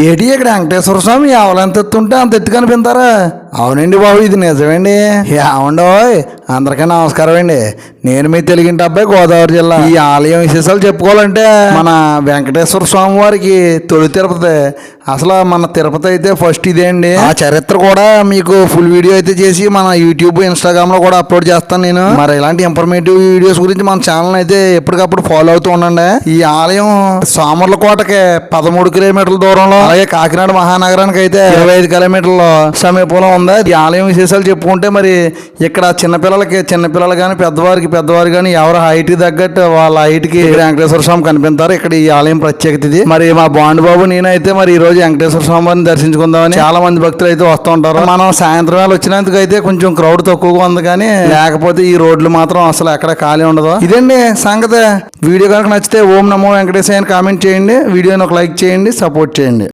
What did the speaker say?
ఏటి ఇక్కడ వెంకటేశ్వర స్వామి ఎవరెంత ఎత్తుంటే అంత ఎత్తు కనిపించారా అవునండి బాబు ఇది నిజమండి. ఏమండోయ్ అందరికీ నమస్కారం అండి. నేను మీ తెలుగింటి అబ్బాయి గోదావరి జిల్లా. ఈ ఆలయం విశేషాలు చెప్పుకోవాలంటే మన వెంకటేశ్వర స్వామి వారికి తొలి తిరుపతి. అసలు మన తిరుపతి అయితే ఫస్ట్ ఇదే అండి. ఆ చరిత్ర కూడా మీకు ఫుల్ వీడియో అయితే చేసి మన యూట్యూబ్ ఇన్స్టాగ్రామ్లో కూడా అప్లోడ్ చేస్తాను నేను. మరి ఇలాంటి ఇన్ఫర్మేటివ్ వీడియోస్ గురించి మన ఛానల్ అయితే ఎప్పటికప్పుడు ఫాలో అవుతూ ఉండండి. ఈ ఆలయం సామర్లకోటకి పదమూడు కిలోమీటర్ల దూరంలో అలాగే కాకినాడ మహానగరానికి అయితే ఇరవై ఐదు కిలోమీటర్ల సమీపంలో ఉంది ఈ ఆలయం విశేషాలు చెప్పుకుంటే మరి ఇక్కడ చిన్నపిల్లలకి చిన్నపిల్లలు కానీ పెద్దవారికి పెద్దవారు కానీ ఎవరి హైట్కి తగ్గట్టు వాళ్ళ హైట్కి వెంకటేశ్వర స్వామి కనిపిస్తారు ఇక్కడ ఈ ఆలయం ప్రత్యేకత ఇది. మరి మా బాండ్ బాబు నేనైతే మరి ఈ రోజు వెంకటేశ్వర స్వామి వారిని దర్శించుకుందామని చాలా మంది భక్తులు అయితే వస్తూ ఉంటారు. మనం సాయంత్రం వేళ వచ్చినందుకు అయితే కొంచెం క్రౌడ్ తక్కువగా ఉంది కానీ లేకపోతే ఈ రోడ్లు మాత్రం అసలు ఎక్కడ ఖాళీ ఉండదు. ఇదండి సంగతి. వీడియో కనుక నచ్చితే ఓం నమో వెంకటేశ్వర అని కామెంట్ చేయండి. వీడియోని ఒక లైక్ చేయండి. సపోర్ట్ చేయండి.